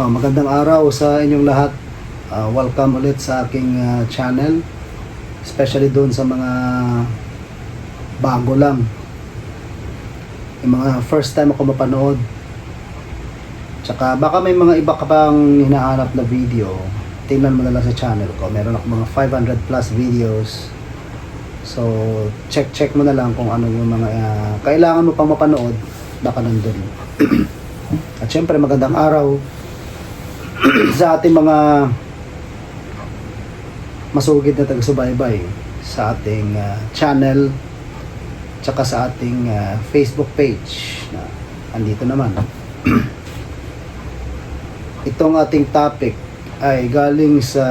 Oh, magandang araw sa inyong lahat. Ah, welcome ulit sa aking ah, channel. Especially doon sa mga bago lang. Yung mga first time ako mapanood. Tsaka baka may mga iba ka pang hinahanap na video. Tingnan mo na lang sa channel ko. Meron ako mga 500 plus videos. So, check-check mo na lang kung ano yung mga ah, kailangan mo pang mapanood. Baka nandun. At syempre magandang araw sa ating mga masugid na taga-subaybay sa ating ah, channel tsaka sa ating ah, Facebook page na andito naman. Itong ating topic ay galing sa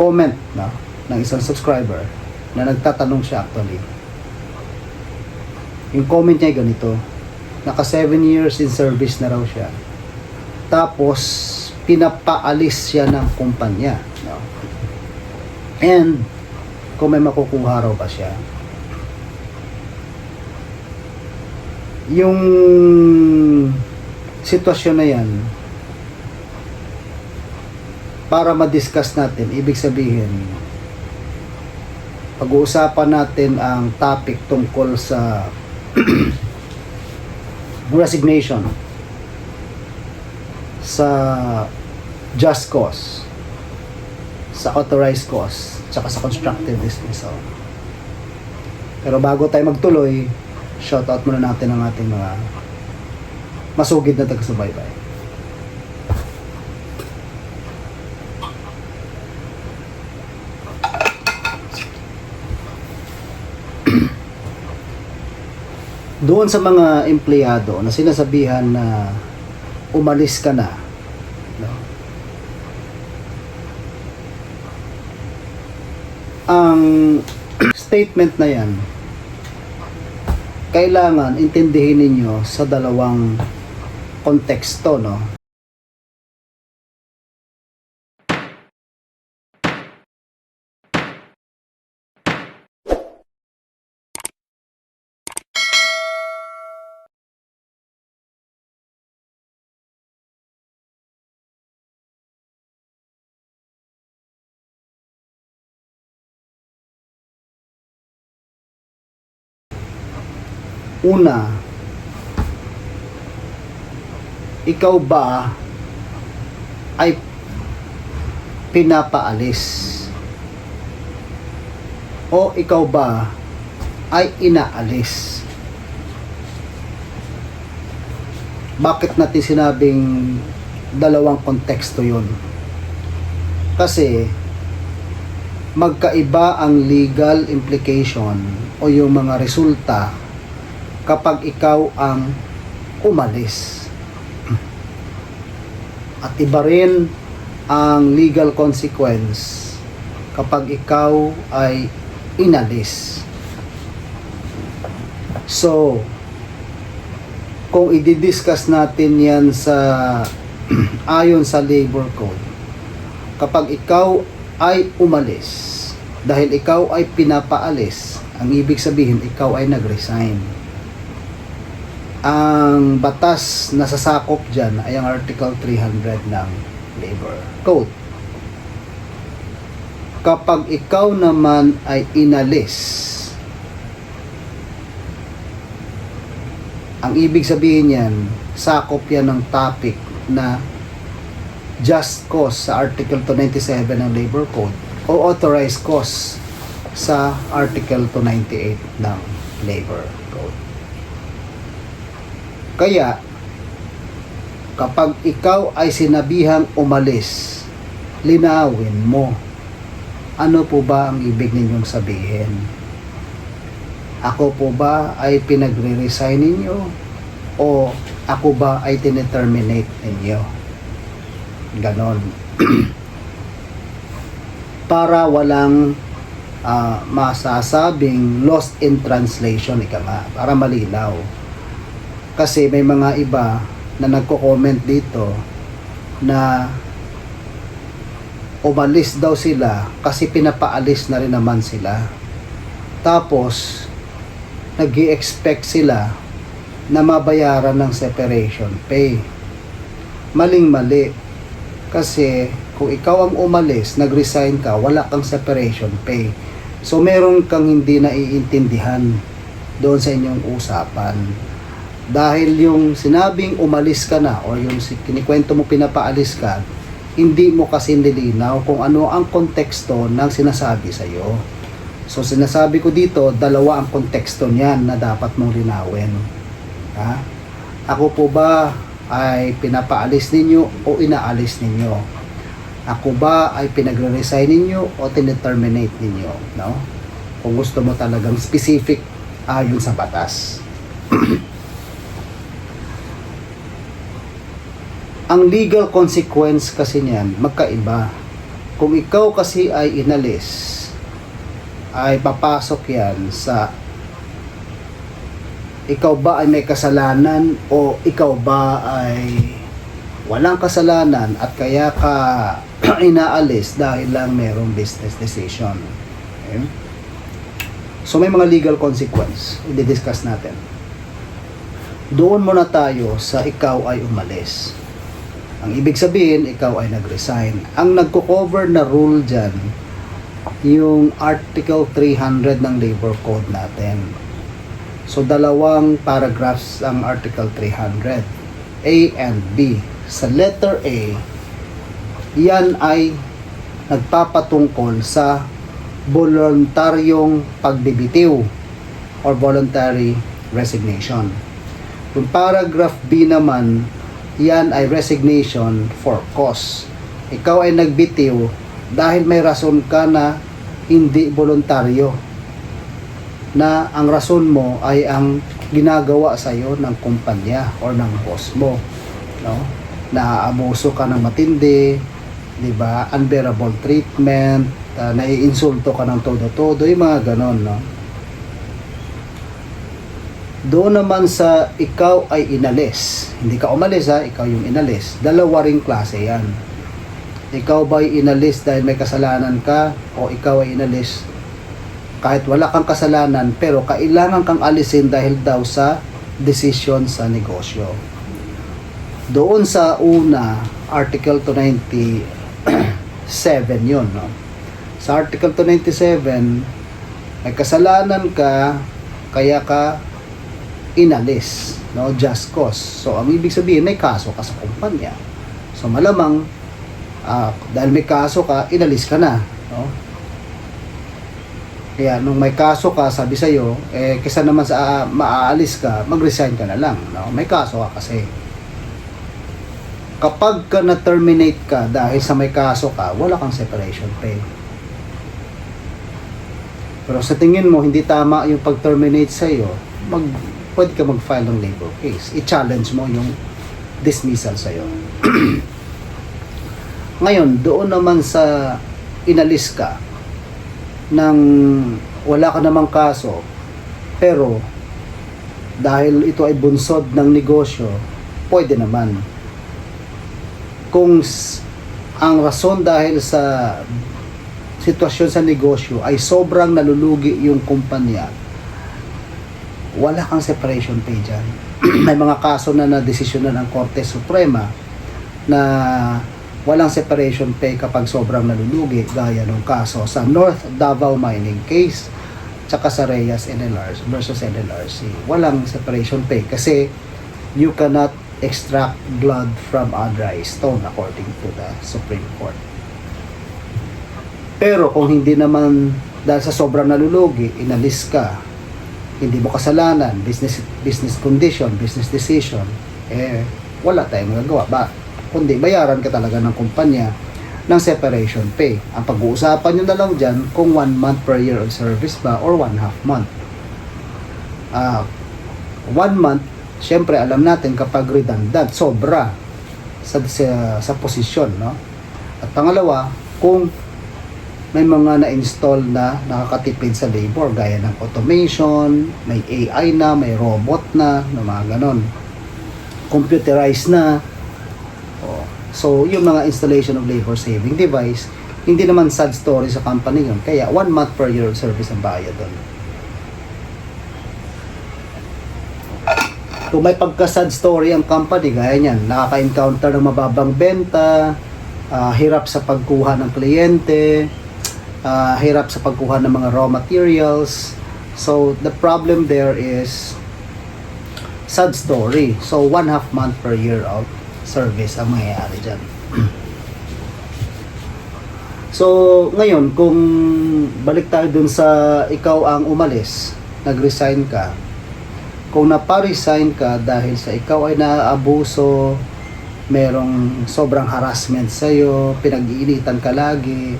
comment na ng isang subscriber na nagtatanong siya actually. Yung comment niya ay ganito, naka 7 years in service na raw siya. Tapos, pinapaalis siya ng kumpanya. No? And, kung may makukuha raw ba siya. Yung sitwasyon na yan, para ma-discuss natin, ibig sabihin, pag-uusapan natin ang topic tungkol sa resignation sa just cause sa authorized cause tsaka sa constructive dismissal pero bago tayo magtuloy shout out muna natin ang ating mga masugid na taga-subaybay. Doon sa mga empleyado na sinasabihan na umalis ka na no? ang statement na yan kailangan intindihin ninyo sa dalawang konteksto no Una, ikaw ba ay pinapaalis? O ikaw ba ay inaalis? Bakit natin sinabing dalawang konteksto yon? Kasi magkaiba ang legal implication o yung mga resulta kapag ikaw ang umalis. At iba rin ang legal consequence kapag ikaw ay inalis. So, kung i-discuss natin yan sa ayon sa labor code, kapag ikaw ay umalis, dahil ikaw ay pinapaalis, ang ibig sabihin, ikaw ay nag-resign ang batas na sasakop dyan ay ang Article 300 ng Labor Code. Kapag ikaw naman ay inalis, ang ibig sabihin yan, sakop yan ng topic na just cause sa Article 297 ng Labor Code o authorized cause sa Article 298 ng Labor Code. Kaya, kapag ikaw ay sinabihang umalis, linawin mo. Ano po ba ang ibig ninyong sabihin? Ako po ba ay pinagre-resign ninyo? O ako ba ay tineterminate ninyo? Ganon. Para walang ah, masasabing lost in translation, ika nga, para malinaw kasi may mga iba na nagko-comment dito na umalis daw sila kasi pinapaalis na rin naman sila. Tapos, nag expect sila na mabayaran ng separation pay. maling-mali. Kasi kung ikaw ang umalis, nag-resign ka, wala kang separation pay. So meron kang hindi naiintindihan doon sa inyong usapan. Dahil yung sinabing umalis ka na or yung kinikwento mo pinapaalis ka, hindi mo kasi nilinaw kung ano ang konteksto ng sinasabi sa iyo. So sinasabi ko dito, dalawa ang konteksto niyan na dapat mong linawin. Ha? Ako po ba ay pinapaalis ninyo o inaalis ninyo? Ako ba ay pinagre-resign ninyo o tineterminate ninyo? No? Kung gusto mo talagang specific ayon sa batas. Ang legal consequence kasi niyan, magkaiba. Kung ikaw kasi ay inalis, ay papasok yan sa ikaw ba ay may kasalanan o ikaw ba ay walang kasalanan at kaya ka inaalis dahil lang merong business decision. Okay? So may mga legal consequence. I-discuss natin. Doon muna tayo sa ikaw ay umalis. Ang ibig sabihin, ikaw ay nag-resign. Ang nagko-cover na rule dyan, yung Article 300 ng Labor Code natin. So, dalawang paragraphs ang Article 300. A and B. Sa letter A, yan ay nagpapatungkol sa voluntaryong pagbibitiw or voluntary resignation. Yung paragraph B naman, yan ay resignation for cause. Ikaw ay nagbitiw dahil may rason ka na hindi voluntaryo na ang rason mo ay ang ginagawa sa iyo ng kumpanya or ng boss mo no? Naaabuso ka ng matindi di ba? Unbearable treatment uh, naiinsulto ka ng todo-todo yung mga ganon no doon naman sa ikaw ay inalis hindi ka umalis ha ikaw yung inalis dalawa ring klase yan ikaw ba ay inalis dahil may kasalanan ka o ikaw ay inalis kahit wala kang kasalanan pero kailangan kang alisin dahil daw sa decision sa negosyo. Doon sa una, Article 297 yun. No? Sa Article 297, may kasalanan ka, kaya ka inalis. No? Just cause. So, ang ibig sabihin, may kaso ka sa kumpanya. So, malamang, ah, dahil may kaso ka, inalis ka na. No? Kaya nung may kaso ka, sabi sa'yo, eh, kesa naman sa ah, maaalis ka, mag-resign ka na lang. No? May kaso ka kasi. Kapag ka na-terminate ka dahil sa may kaso ka, wala kang separation pay. Pero sa tingin mo, hindi tama yung pag-terminate sa'yo, mag, pwede ka mag-file ng labor case. I-challenge mo yung dismissal sa'yo. Ngayon, doon naman sa inalis ka, ng wala ka namang kaso pero dahil ito ay bunsod ng negosyo pwede naman kung ang rason dahil sa sitwasyon sa negosyo ay sobrang nalulugi yung kumpanya wala kang separation pay dyan. May mga kaso na na desisyon na ng Korte Suprema na walang separation pay kapag sobrang nalulugi gaya ng kaso sa North Davao Mining case tsaka sa Reyes NLRC versus NLRC walang separation pay kasi you cannot extract blood from a dry stone according to the Supreme Court. Pero kung hindi naman dahil sa sobrang nalulugi inalis ka hindi mo kasalanan business business condition business decision eh wala tayong magagawa ba kundi bayaran ka talaga ng kumpanya ng separation pay. Ang pag-uusapan nyo na lang dyan kung one month per year of service ba or one half month. Ah, one month, syempre alam natin kapag redundant, sobra sa, sa, sa posisyon. No? At pangalawa, kung may mga na-install na nakakatipid sa labor gaya ng automation, may AI na, may robot na, na mga ganon. Computerized na, Oh. So, yung mga installation of labor saving device, hindi naman sad story sa company yun. Kaya, one month per year service ang bayad doon. kung may pagka-sad story ang company, gaya niyan, nakaka-encounter ng mababang benta, ah, hirap sa pagkuha ng kliyente, ah, hirap sa pagkuha ng mga raw materials. So, the problem there is sad story. So, one half month per year of service ang mangyayari dyan. so, ngayon, kung balik tayo dun sa ikaw ang umalis, nag-resign ka, kung napa-resign ka dahil sa ikaw ay naaabuso, merong sobrang harassment sa'yo, pinag-iinitan ka lagi,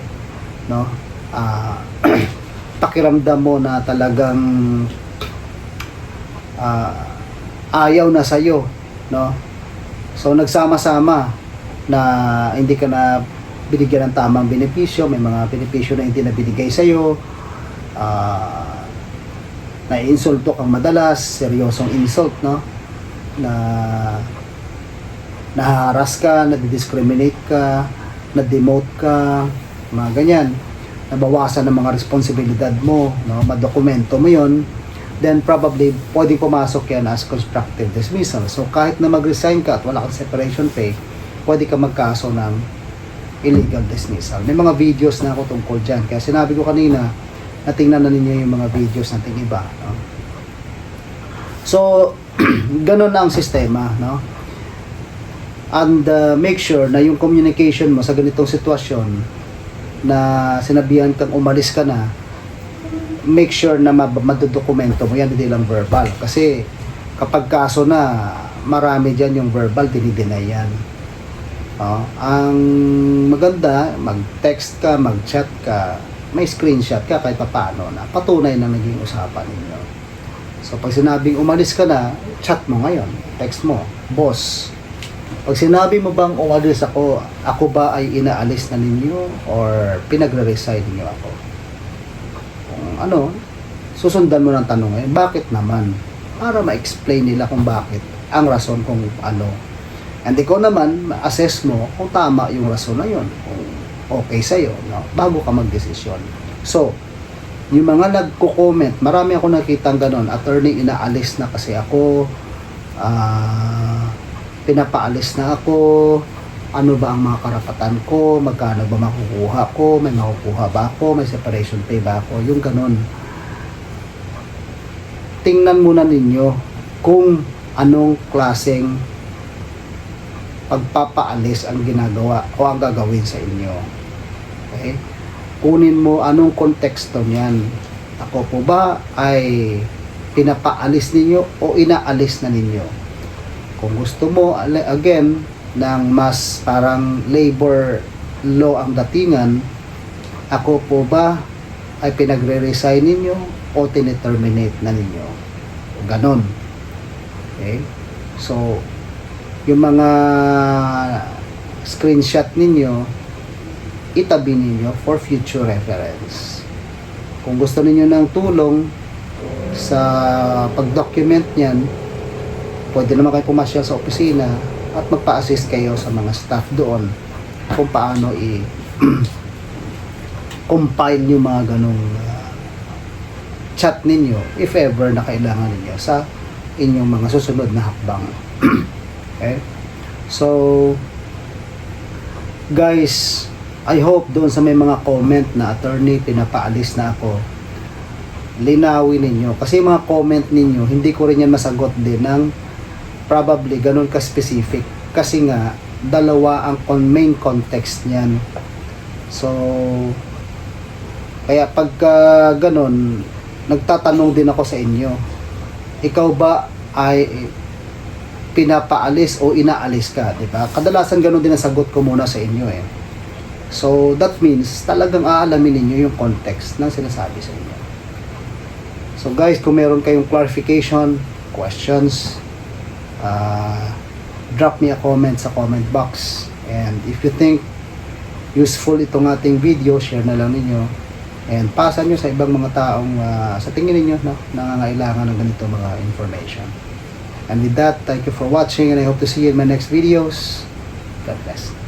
no? Ah, pakiramdam mo na talagang ah, ayaw na sa'yo, no? So, nagsama-sama na hindi ka na binigyan ng tamang benepisyo, may mga benepisyo na hindi na binigay sa'yo, ah, na-insulto kang madalas, seryosong insult, no? Na naharas ka, nadidiscriminate ka, na-demote ka, mga ganyan. Nabawasan ng mga responsibilidad mo, no? Madokumento mo yon then probably pwedeng pumasok yan as constructive dismissal. So kahit na mag-resign ka at wala kang separation pay, pwede ka magkaso ng illegal dismissal. May mga videos na ako tungkol dyan. Kaya sinabi ko kanina, natingnan na ninyo yung mga videos nating iba. No? So, ganun na ang sistema. No? And uh, make sure na yung communication mo sa ganitong sitwasyon na sinabihan kang umalis ka na, make sure na madodokumento mo yan, hindi lang verbal. Kasi kapag kaso na, marami dyan yung verbal, dinideny yan. Oh, ang maganda, mag-text ka, mag-chat ka, may screenshot ka kahit paano na patunay na naging usapan ninyo. So pag sinabing umalis ka na, chat mo ngayon, text mo, boss. Pag sinabi mo bang umalis ako, ako ba ay inaalis na ninyo or pinagre-resign niyo ako? Kung ano, susundan mo ng tanong ngayon, bakit naman? Para ma-explain nila kung bakit, ang rason kung ano. And ikaw naman, assess mo kung tama yung rason na yun. Kung okay sa'yo, no? bago ka magdesisyon. So, yung mga nagko-comment, marami ako nakitang ganun, attorney, inaalis na kasi ako, ah, pinapaalis na ako, ano ba ang mga karapatan ko, magkano ba makukuha ko, may makukuha ba ako, may separation pay ba ako, yung ganun. Tingnan muna ninyo kung anong klaseng pagpapaalis ang ginagawa o ang gagawin sa inyo. Okay? Kunin mo anong konteksto niyan. Ako po ba ay pinapaalis ninyo o inaalis na ninyo? Kung gusto mo, again, ng mas parang labor law ang datingan, ako po ba ay pinagre-resign ninyo o tineterminate na ninyo? Ganon. Okay? So, yung mga screenshot ninyo, itabi ninyo for future reference. Kung gusto ninyo ng tulong sa pag-document niyan, pwede naman kayo pumasyal sa opisina at magpa-assist kayo sa mga staff doon kung paano i compile yung mga ganong uh, chat ninyo if ever na kailangan ninyo sa inyong mga susunod na hakbang. okay? So, guys, I hope doon sa may mga comment na attorney, pinapaalis na ako, linawin ninyo. Kasi mga comment ninyo, hindi ko rin yan masagot din ng probably ganun ka-specific. Kasi nga, dalawa ang con- main context niyan. So, kaya pagka ganun, nagtatanong din ako sa inyo, ikaw ba ay pinapaalis o inaalis ka, di ba? Kadalasan ganun din ang sagot ko muna sa inyo eh. So, that means talagang aalamin ninyo yung context ng sinasabi sa inyo. So guys, kung meron kayong clarification, questions, uh, drop me a comment sa comment box. And if you think useful itong ating video, share na lang ninyo. And pasa nyo sa ibang mga taong uh, sa tingin ninyo no, nangangailangan ng ganito mga information. And with that, thank you for watching and I hope to see you in my next videos. God bless.